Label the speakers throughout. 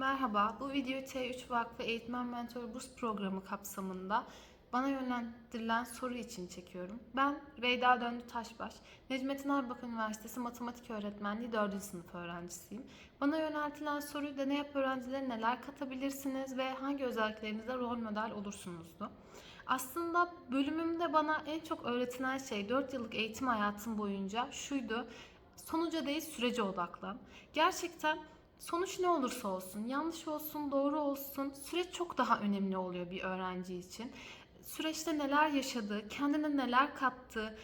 Speaker 1: Merhaba, bu video T3 Vakfı Eğitmen Mentor Burs Programı kapsamında bana yönlendirilen soru için çekiyorum. Ben Reyda Döndü Taşbaş, Necmettin Erbakan Üniversitesi Matematik Öğretmenliği 4. sınıf öğrencisiyim. Bana yöneltilen soru deney yap öğrencileri neler katabilirsiniz ve hangi özelliklerinizde rol model olursunuzdu. Aslında bölümümde bana en çok öğretilen şey 4 yıllık eğitim hayatım boyunca şuydu. Sonuca değil sürece odaklan. Gerçekten Sonuç ne olursa olsun, yanlış olsun, doğru olsun, süreç çok daha önemli oluyor bir öğrenci için. Süreçte neler yaşadı, kendine neler kattı,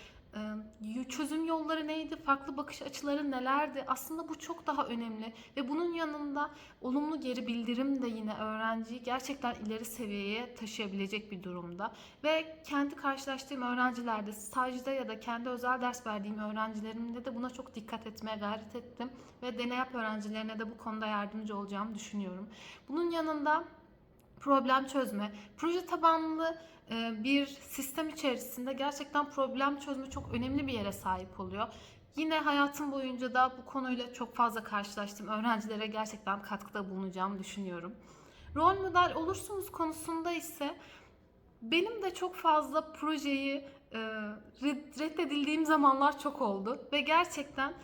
Speaker 1: çözüm yolları neydi, farklı bakış açıları nelerdi? Aslında bu çok daha önemli ve bunun yanında olumlu geri bildirim de yine öğrenciyi gerçekten ileri seviyeye taşıyabilecek bir durumda. Ve kendi karşılaştığım öğrencilerde, stajda ya da kendi özel ders verdiğim öğrencilerimde de buna çok dikkat etmeye gayret ettim ve deney yap öğrencilerine de bu konuda yardımcı olacağımı düşünüyorum. Bunun yanında problem çözme, proje tabanlı e, bir sistem içerisinde gerçekten problem çözme çok önemli bir yere sahip oluyor. Yine hayatım boyunca da bu konuyla çok fazla karşılaştım. Öğrencilere gerçekten katkıda bulunacağımı düşünüyorum. Rol model olursunuz konusunda ise benim de çok fazla projeyi e, red- reddedildiğim zamanlar çok oldu ve gerçekten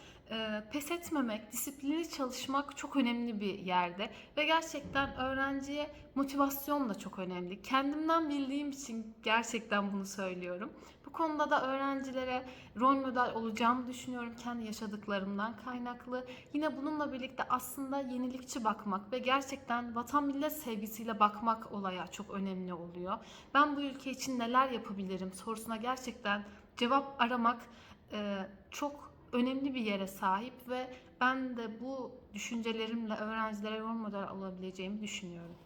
Speaker 1: pes etmemek, disiplinli çalışmak çok önemli bir yerde ve gerçekten öğrenciye motivasyon da çok önemli. Kendimden bildiğim için gerçekten bunu söylüyorum. Bu konuda da öğrencilere rol model olacağımı düşünüyorum kendi yaşadıklarımdan kaynaklı. Yine bununla birlikte aslında yenilikçi bakmak ve gerçekten vatan millet sevgisiyle bakmak olaya çok önemli oluyor. Ben bu ülke için neler yapabilirim sorusuna gerçekten cevap aramak e, çok önemli bir yere sahip ve ben de bu düşüncelerimle öğrencilere rol model olabileceğimi düşünüyorum.